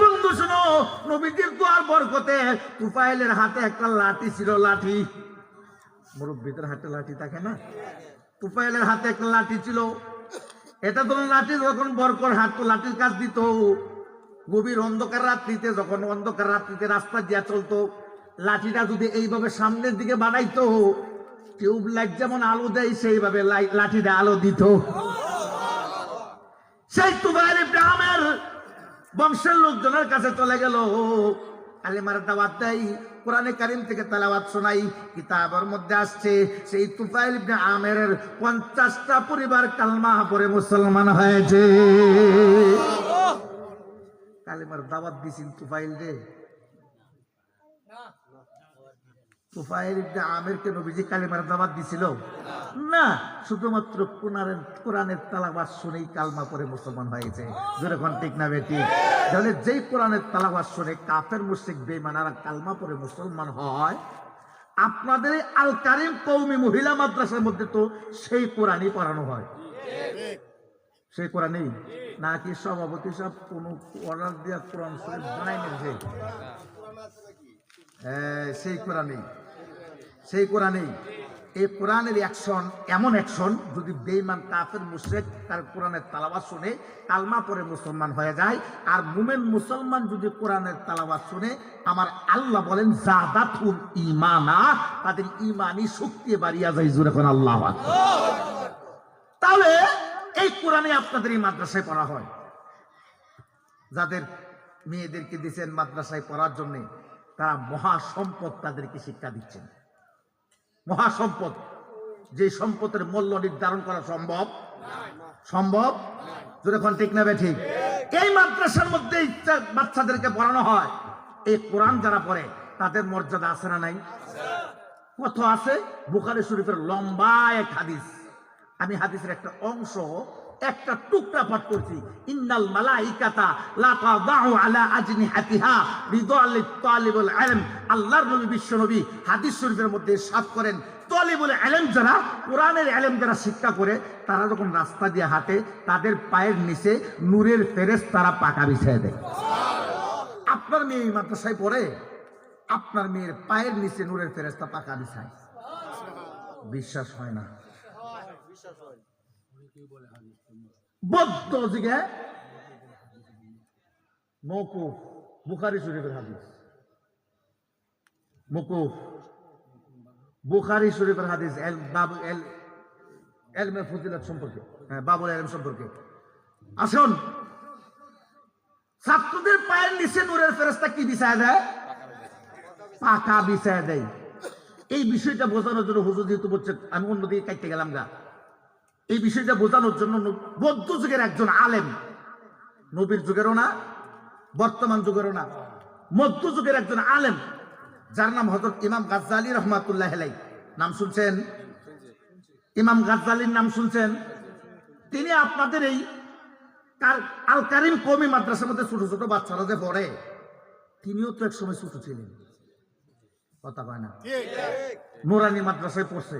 বন্ধু শোনো, নবীজির দোয়ার বরকতে তুফাইলের হাতে একটা লাঠি ছিল, লাঠি। মুরব্বীদের হাতে লাঠি থাকে না? তুফাইলের হাতে একটা লাঠি ছিল। এটা তো লাঠি, যখন বরকর হাত তো লাঠির কাজ দিত। গভীর অন্ধকার রাত্রিতে, যখন অন্ধকার রাত্রিতে রাস্তা দিয়া চলতো, লাঠিটা যদি এইভাবে সামনের দিকে বাড়াইতো, টিউব লাইট যেমন আলো দেয়, সেইভাবে লাঠিটা আলো দিত। সেই তুফাইল ইবনে বংশের লোকজনের কাছে চলে গেল। আলিমার দাওয়াত দেয় কোরআনে কারিম থেকে তালাওয়াত শোনাই। কিতাবের মধ্যে আসছে সেই তুফাইল ইবনে আমের পঞ্চাশটা পরিবার কালমা পরে মুসলমান হয়েছে। কালিমার দাওয়াত দিছিল তুফাইল রে। তুফাইল ইবনে আমেরকে নবীজি কালিমার দাওয়াত দিছিল। না, শুধুমাত্র কোরআনের কোরআনের তালাবাস শুনেই কালমা পরে মুসলমান হয়েছে। যেরকম ঠিক না বেটি? তাহলে যেই কোরআনের তালাবাস শুনে কাফের, মুশরিক, বেঈমানারা কালমা পরে মুসলমান হয়, আপনাদের আল কারিম কৌমি মহিলা মাদ্রাসার মধ্যে তো সেই কোরআনই পড়ানো হয়। সেই কোরআনই? নাকি সভাপতি সব কোনো অর্ডার দিয়া কোরআন শরীফ বানাই নিয়েছে সেই কোরআনেই। সেই কোরআনেই। এই কোরআনের অ্যাকশন এমন অ্যাকশন যদি বেইমান কাফের, মুশরিক তার কোরআনের তালাবাত শুনে, কালমা পরে মুসলমান হয়ে যায়, আর মুমেন, মুসলমান যদি কোরআনের তালাবাত শুনে, আমার আল্লাহ বলেন জাদাতুম ইমানা তাদের ইমানি শক্তি বাড়িয়া যায় জুড়ে কোন আল্লাহ তাহলে এই কোরআনে আপনাদের এই মাদ্রাসায় পড়া হয়। যাদের মেয়েদেরকে দিচ্ছেন মাদ্রাসায় পড়ার জন্যে, তারা মহা সম্পদ তাদেরকে শিক্ষা দিচ্ছেন। মহা সম্পদ যে সম্পদের মূল্য নির্ধারণ করা সম্ভব? সম্ভব? যখন ঠিক নেবে ঠিক? এই মাদ্রাসার মধ্যে বাচ্চাদেরকে পড়ানো হয়। এই কোরআন যারা পড়ে, তাদের মর্যাদা আছে না নাই? কত আছে? বুখারি শরীফের লম্বা এক হাদিস। আমি হাদিসের একটা অংশ একটা টুকরা পাঠ করছি। ইন্নাল মালাইকাতা লা তাদাউ আলা আজনিহাতিহা তালিবুল ইলম আল্লাহর নবী বিশ্ব নবী হাদিস শরীফের মধ্যে সাফ করেন। তালিবুল ইলম যারা কোরআনের ইলম যারা শিক্ষা করে তারা যখন রাস্তা দিয়ে হাঁটে তাদের পায়ের নিচে নূরের ফেরেস তারা পাকা বিছিয়ে দেয়। আপনার মেয়ে এই মাদ্রাসায় পড়ে? আপনার মেয়ের পায়ের নিচে নূরের ফেরেস্তা পাকা বিছায়। বিশ্বাস হয় না। বদ্ধ জিগে মৌকুফ বুখারি শরীফের হাদিস। বুখারি শরীফের হাদিস, এল বাবু এল ফজিলত সম্পর্কে হ্যাঁ বাবুল এলম সম্পর্কে। আসুন, ছাত্রদের পায়ের নিচে নূরের ফেরস্তা কি বিছায় দেয়? পাকা বিছায় দেয়। এই বিষয়টা বোঝানোর জন্য হুজুর যেহেতু বলছে, আমি অন্যদিকে কাটতে গেলাম গা। এই বিষয়টা বোঝানোর জন্য বৌদ্ধ যুগের একজন আলেম। নবীর যুগেরও না বর্তমান যুগেরও না। মধ্য যুগের একজন আলেম যার নাম হজরত ইমাম গাজ্জালি রহমাতুল্লাহ হেলাই নাম শুনছেন? ইমাম গাজ্জালির নাম শুনছেন? তিনি আপনাদের এই আল কারিম কমি মাদ্রাসার মধ্যে ছোট ছোট বাচ্চারা যে পড়ে তিনিও তো এক সময় ছোট ছিলেন। কথা কয় না? নোরানি মাদ্রাসায় পড়ছে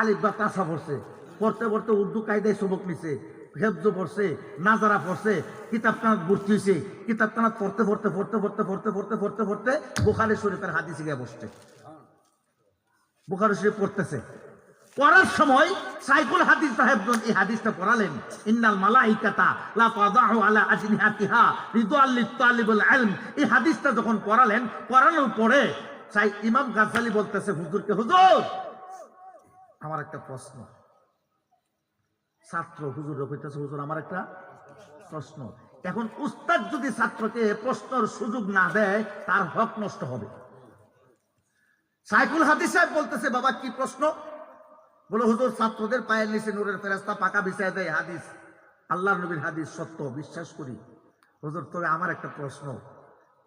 আলিফ বা তাসা পড়ছে। পড়তে পড়তে উর্দু কায়দায় সবক নিছে, হেফজ পড়ছে, নাজারা পড়ছে কিতাব কানাত ভর্তি হয়েছে কিতাব কানাত পড়তে পড়তে পড়তে পড়তে পড়তে পড়তে পড়তে পড়তে বুখারি শরীফের হাদিসে গিয়ে বসছে। বুখারি শরীফ পড়তেছে। পড়ার সময় সাইকুল হাদিস সাহেবজন এই হাদিসটা পড়ালেন, ইন্নাল মালাইকাতা লা তাদাউ আলা আজনিহাতিহা রিদওয়াল লিতালিবুল ইলম। এই হাদিসটা যখন পড়ালেন, পড়ানোর পরে সাই, ইমাম গাজ্জালি বলতেছে, হুজুরকে হুজুর, আমার একটা প্রশ্ন। ছাত্র, হুজুর কইতেছে, হুজুর, আমার একটা প্রশ্ন। এখন উস্তাদ যদি ছাত্রকে প্রশ্নের সুযোগ না দেয়, তার হক নষ্ট হবে। সাইকুল হাদিস সাহেব বলতেছে, বাবা, কি প্রশ্ন? বলে, হুজুর, ছাত্রদের পায়ের নিচে নূরের ফেরাস্তা পাকা বিছায় দেয়, হাদিস। আল্লাহ নবীর হাদিস সত্য, বিশ্বাস করি। হুজুর, তবে আমার একটা প্রশ্ন।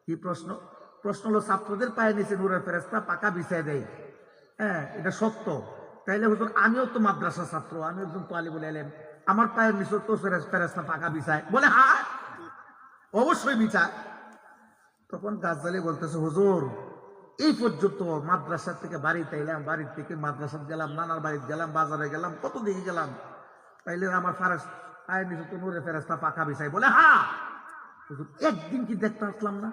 কি প্রশ্ন? প্রশ্ন হলো, ছাত্রদের পায়ের নিচে নূরের ফেরাস্তা পাকা বিছায় দেয়। হ্যাঁ এটা সত্য। তাইলে হুজুর আমিও তো মাদ্রাসা ছাত্র আমি একজন বলে এলেন আমার পায়ের নিচে তো ফেরেস- ফেরাস্তা পাকা বিছায় বলে হ্যাঁ অবশ্যই বিছায় তখন গাছদালি বলতেছে হুজুর এই পর্যন্ত মাদ্রাসা থেকে বাড়িতে এলাম বাড়ির থেকে মাদ্রাসা গেলাম নানার বাড়িতে গেলাম বাজারে গেলাম কত দিকে গেলাম? তাইলে আমার ফারাস পায়ের নিচে তো নূরে ফেরাস্তা পাকা বিছাই বলে হ্যাঁ হুজুর, একদিন কি দেখতে আসলাম না?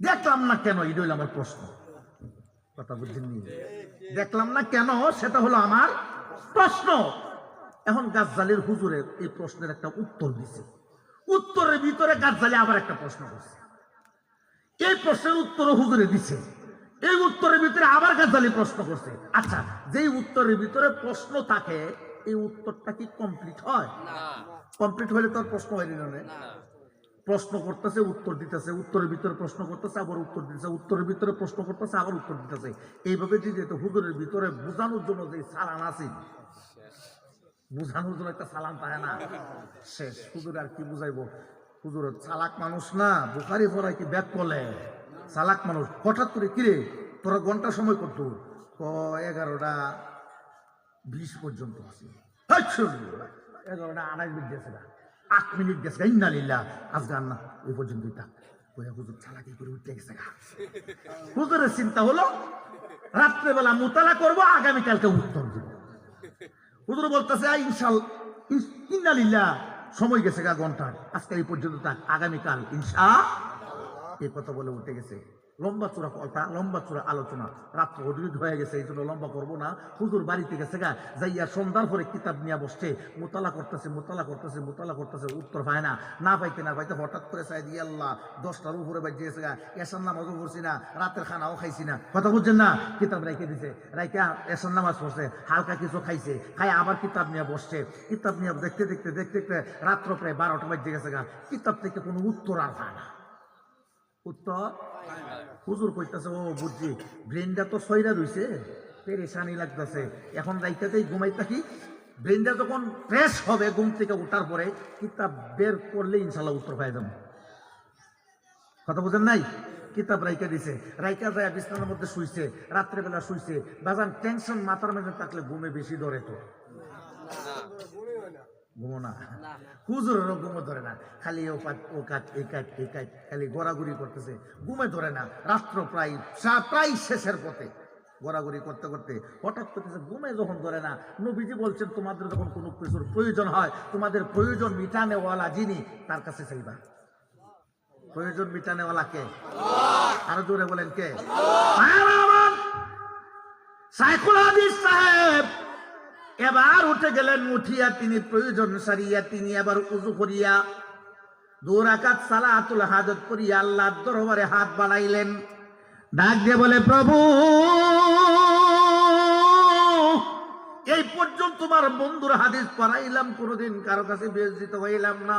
দেখলাম না কেন? রইল আমার প্রশ্ন। কথা বুঝছেননি দেখলাম না কেন? সেটা হলো আমার প্রশ্ন। এখন গাছজালির হুজুরের এই প্রশ্নের একটা উত্তর দিছে। উত্তরের ভিতরে গাছজালি আবার একটা প্রশ্ন করছে। এই প্রশ্নের উত্তর হুজুরে দিছে। এই উত্তরের ভিতরে আবার গাছজালি প্রশ্ন করছে। আচ্ছা যেই উত্তরের ভিতরে প্রশ্ন থাকে এই উত্তরটা কি কমপ্লিট হয়? কমপ্লিট হলে তো আর প্রশ্ন হয়নি না। প্রশ্ন করতেছে, উত্তর দিতেছে, উত্তরের ভিতরে প্রশ্ন করতেছে, আবার উত্তর দিতেছে, উত্তরের ভিতরে প্রশ্ন করতেছে, আবার উত্তর দিতেছে। এইভাবে যদি যেত হুজুরের ভিতরে বোঝানোর জন্য যে সালান আছে। বোঝানোর জন্য একটা সালান থাকে না। শেষ। হুজুর আর কি বুঝাইবো? হুজুর চালাক মানুষ না, বুখারি পড়ায় কি ব্যাগ করলে? চালাক মানুষ। হঠাৎ করে কিরে, তোরা ঘণ্টা সময় করতো? ক এগারোটা বিশ পর্যন্ত আছে। এগারোটা আড়াই মিনিট গেছে না আট মিনিট গেছে। ইন্না লিল্লা আজকে না ওই পর্যন্ত থাক ওই হুজুর চালাকি করে উঠতে গেছে। হুজুরের চিন্তা হলো, রাত্রেবেলা মোতালা করব আগামীকালকে উত্তর দিব। হুজুর বলতেছে, "আই, ইনশাল ইন্না লিল্লা সময় গেছে গা ঘণ্টার। আজকে এই পর্যন্ত থাক, আগামীকাল ইনশা এ কথা বলে উঠে গেছে। লম্বা চূড়া কথা লম্বা চূড়া আলোচনা। রাত্র অধিক হয়ে গেছে, এই জন্য লম্বা করব না। হুজুর বাড়িতে গেছে গা, যাইয়া সন্ধ্যার পরে কিতাব নিয়ে বসছে। মোতালা করতেছে মোতালা করতেছে মোতালা করতেছে, উত্তর পায় না। না পাইতে না পাইতে হঠাৎ করে চাই দিয়ে আল্লাহ, দশটার উপরে বাজে গেছে গা। এসার নামাজও পড়ছি না, রাতের খানাও খাইছি না। কথা বুঝছেন না? কিতাব রাইকে দিছে রাইকে এসার নামাজ পড়ছে, হালকা কিছু খাইছে খাই আবার কিতাব নিয়ে বসছে। কিতাব নিয়ে দেখতে দেখতে দেখতে দেখতে রাত্র প্রায় বারোটা বাজে গেছে গা। কিতাব থেকে কোনো উত্তর আর পায় না। উত্তর? হুজুর কইতাছে, ও বুঝছি ব্রেনটা তো সইরা রইছে পেরেশানি লাগতেছে। এখন রাইতাতেই ঘুমাই থাকি, ব্রেনটা যখন ফ্রেশ হবে ঘুম থেকে উঠার পরে, কিতাব বের করলে ইনশাল্লাহ উত্তর পাই যাব। কথা বুঝেন নাই? কিতাব রাইকা দিছে। রাইকা যায় বিছানার মধ্যে শুইছে, রাত্রেবেলা শুইছে। বাজান টেনশন মাথার মধ্যে থাকলে ঘুমে বেশি ধরে তো। ঘুমো না হুজুরেরও ঘুমো ধরে না। খালি ও কাট ও কাট এই কাট এই কাট খালি গড়াগড়ি করতেছে। ঘুমে ধরে না। রাত্র প্রায় প্রায় শেষের পথে গড়াগড়ি করতে করতে হঠাৎ করতেছে ঘুমে যখন ধরে না নবীজি বলছেন তোমাদের যখন কোনো কিছুর প্রয়োজন হয় তোমাদের প্রয়োজন মিটানেওয়ালা যিনি তার কাছে চাইবা। প্রয়োজন মিটানেওয়ালা কে? আরও জোরে বলেন কে? সাহেব! এবার উঠে গেলেন, উঠিয়া তিনি প্রয়োজন সারিয়া, তিনি আবার উজু করিয়া দুরাকাত সালাতুল হাজত করিয়া আল্লাহর দরবারে হাত বাড়াইলেন। ডাক দিয়ে বলে, প্রভু এই পর্যন্ত তোমার বন্ধুর হাদিস পড়াইলাম, কোনোদিন কারও কাছে বিয়োজিত হইলাম না।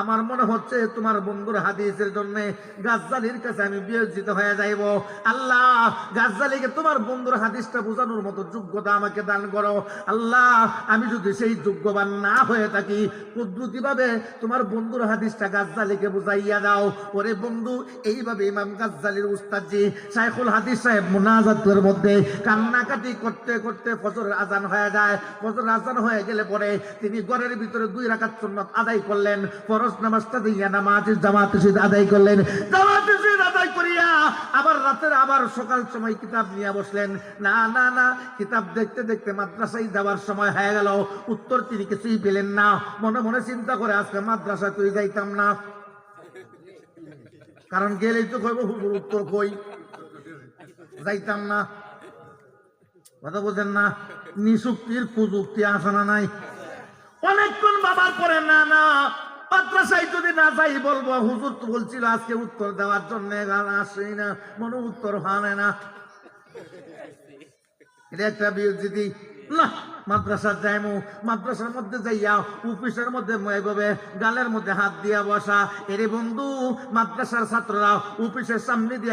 আমার মনে হচ্ছে তোমার বন্ধুর হাদিসের জন্য গাজ্জালির কাছে আমি বিয়োজিত হয়ে যাইব। আল্লাহ, গাজ্জালিকে তোমার বন্ধুর হাদিসটা বোঝানোর মতো যোগ্যতা আমাকে দান করো। আল্লাহ, আমি যদি সেই যোগ্যবান না হয়ে থাকি কুদরতি ভাবে তোমার বন্ধুর হাদিসটা গাজ্জালিকে বুঝাইয়া দাও। ওরে বন্ধু, এইভাবে ইমাম গাজ্জালির উস্তাদজি শাইখুল হাদিস সাহেব মুনাজাতের মধ্যে কান্নাকাটি করতে করতে ফজরের আজান হয়ে যায়। ফজরের আজান হয়ে গেলে পরে তিনি ঘরের ভিতরে দুই আদায় করলেন। ফরজ নামাজটা নামাজ, জামাত আদায় করলেন। জামাত আদায় করিয়া আবার রাতের আবার সকাল সময় কিতাব নিয়ে বসলেন। না না না, কিতাব দেখতে দেখতে মাদ্রাসায় যাওয়ার সময় হয়ে গেল। উত্তর তিনি কিছুই পেলেন না। মনে মনে চিন্তা করে আজকে মাদ্রাসায় তুই যাইতাম না। কারণ গেলেই তো কইব হুজুর উত্তর কই। যাইতাম না। কথা বোঝেন না। নিযুক্তির প্রযুক্তি আছে না নাই? অনেকক্ষণ বাবার পরে, না না, মাদ্রাসায় যদি না যাই বলব, হুজুর তো বলছিল আজকে উত্তর দেওয়ার জন্য আসেই না মনে উত্তর হয় না। এটা একটা বিয়োজিতি না মাদ্রাসার যাইমু, মাদ্রাসার মধ্যে যাইয়া অফিসের মধ্যে এভাবে গালের মধ্যে হাত দিয়া বসা। এরে বন্ধু, মাদ্রাসার ছাত্ররা অফিসের সামনে দিয়ে